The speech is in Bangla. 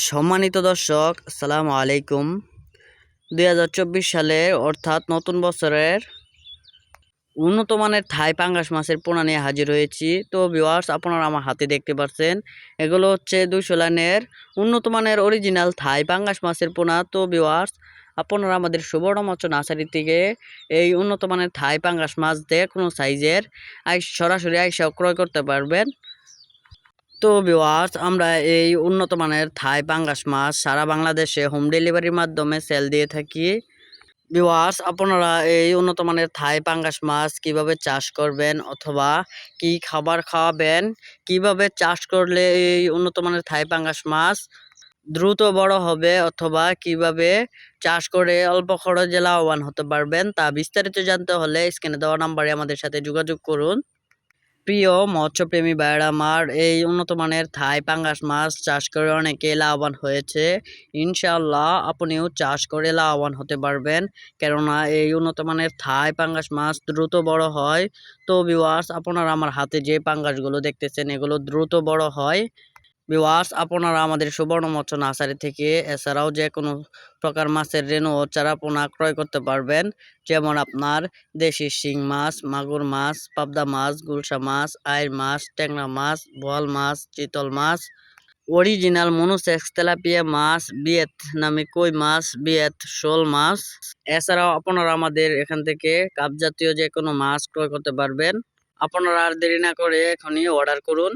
সম্মানিত দর্শক সালাম আলাইকুম। দুই সালের, অর্থাৎ নতুন বছরের উন্নত মানের থাই পাঙ্গাস মাছের পোনা নিয়ে হাজির হয়েছি। তো ভিওয়ার্স আপনারা আমার হাতে দেখতে পাচ্ছেন, এগুলো হচ্ছে দুইশো লাইনের উন্নত মানের অরিজিনাল থাই পাঙ্গাস মাছের পোনা। তো ভিওয়ার্স আপনারা আমাদের সুবর্ণ মৎস্য নার্সারি থেকে এই উন্নত মানের থাই পাঙ্গাস মাছ দিয়ে কোনো সাইজের আই সরাসরি আইসা ক্রয় করতে পারবেন। তো ভিওয়ার্স আমরা এই উন্নত মানের থাই পাঙ্গাস মাছ সারা বাংলাদেশে হোম ডেলিভারির মাধ্যমে সেল দিয়ে থাকি। ভিওয়ার্স আপনারা এই উন্নত মানের থাই পাঙ্গাস মাছ কীভাবে চাষ করবেন অথবা কি খাবার খাওয়াবেন, কীভাবে চাষ করলে এই উন্নত মানের থাই পাঙ্গাস মাছ দ্রুত বড় হবে অথবা কীভাবে চাষ করে অল্প খরচে লাভবান হতে পারবেন, তা বিস্তারিত জানতে হলে স্ক্রিনে দেওয়া নাম্বারে আমাদের সাথে যোগাযোগ করুন। প্রিয় মৎস্যপ্রেমী ভাইয়েরা, আমার এই উন্নত মানের থাই পাঙ্গাস মাছ চাষ করে অনেকে লাভবান হয়েছে। ইনশাল্লাহ আপনিও চাষ করে লাভবান হতে পারবেন। কেননা এই উন্নত মানের থাই পাঙ্গাস মাছ দ্রুত বড় হয়। তো বিওয়ার্স আপনারা আমার হাতে যে পাঙ্গাসগুলো দেখতেছেন, এগুলো দ্রুত বড় হয়। বিওয়ার্স আপনারা আমাদের সুবর্ণ মৎস্য নার্সারি থেকে এছাড়াও যে কোনো প্রকার মাছের রেণু ও চারা পোনা ক্রয় করতে পারবেন। যেমন আপনার দেশি শিং মাছ, মাগুর মাছ, পাবদা মাছ, গুলশা মাছ, আইর মাছ, ট্যাংরা মাছ, বোয়াল মাছ, চিতল মাছ, অরিজিনাল মনুসেক্স তেলাপিয়া মাছ, বিয়েত নামে কই মাছ, বিয়েত শোল মাছ। এছাড়াও আপনারা আমাদের এখান থেকে কাপ জাতীয় যে কোনো মাছ ক্রয় করতে পারবেন। আপনারা আর দেরি না করে এখনই অর্ডার করুন।